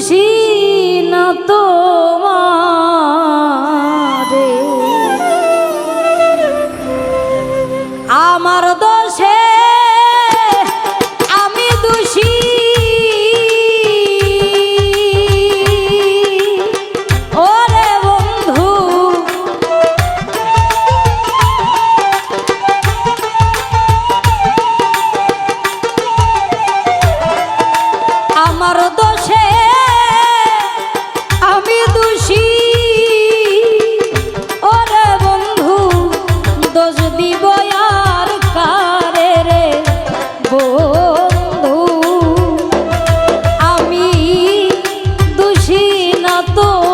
দোষী না তোমারে না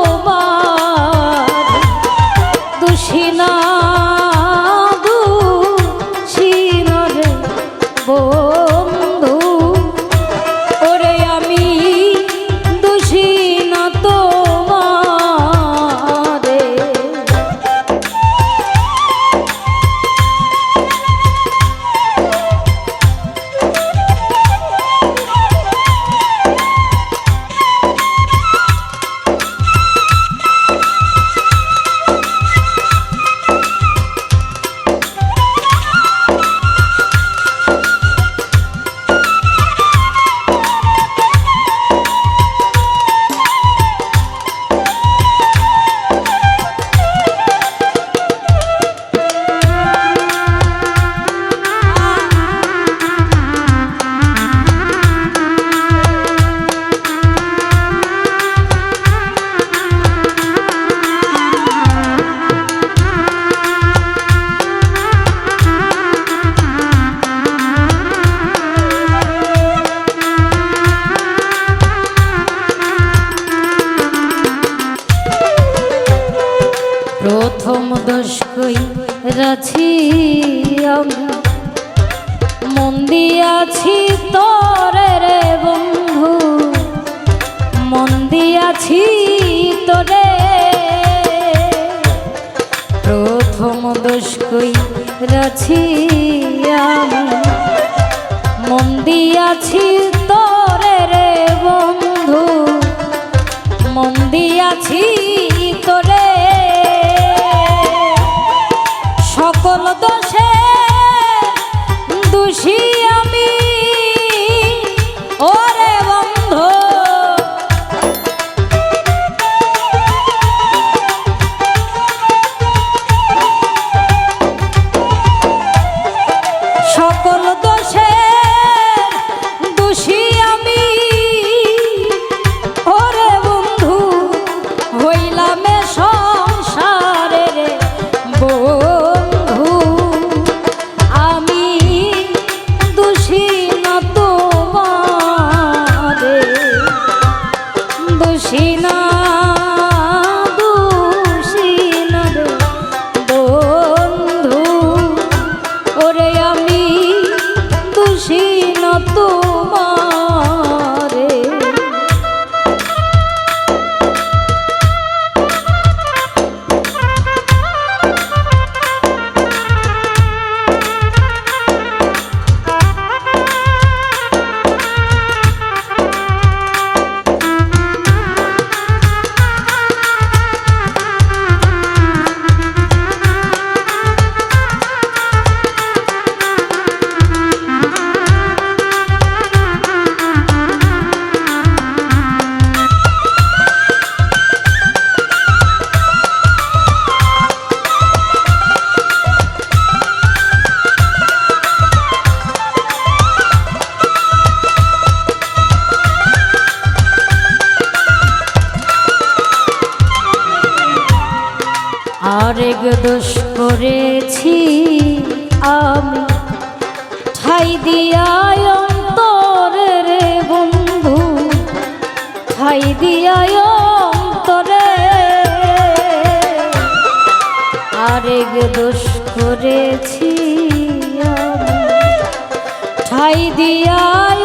প্রথম দোষ কই রাছি আমি। মন দিয়াছি তোরে রে বন্ধু। মন দিয়াছি তোরে। প্রথম দোষ কই রাছি আমি। মন দিয়াছি তোরে রে বন্ধু। মন দিয়াছি ঠাই দিয়ায় অন্তর রে বন্ধু। ঠাই দিয়ায় অন্তরে আরেক দোষ করেছি ঠাই দিয়ায়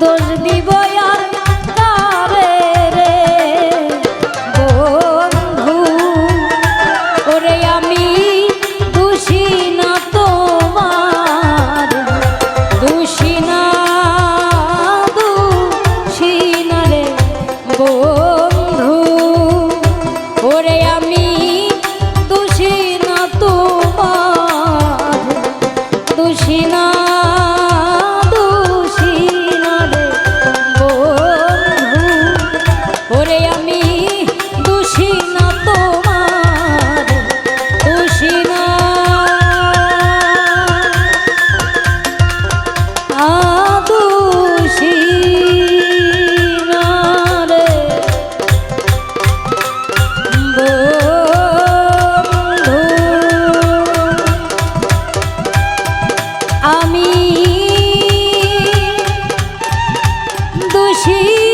দোষ দিব দোষী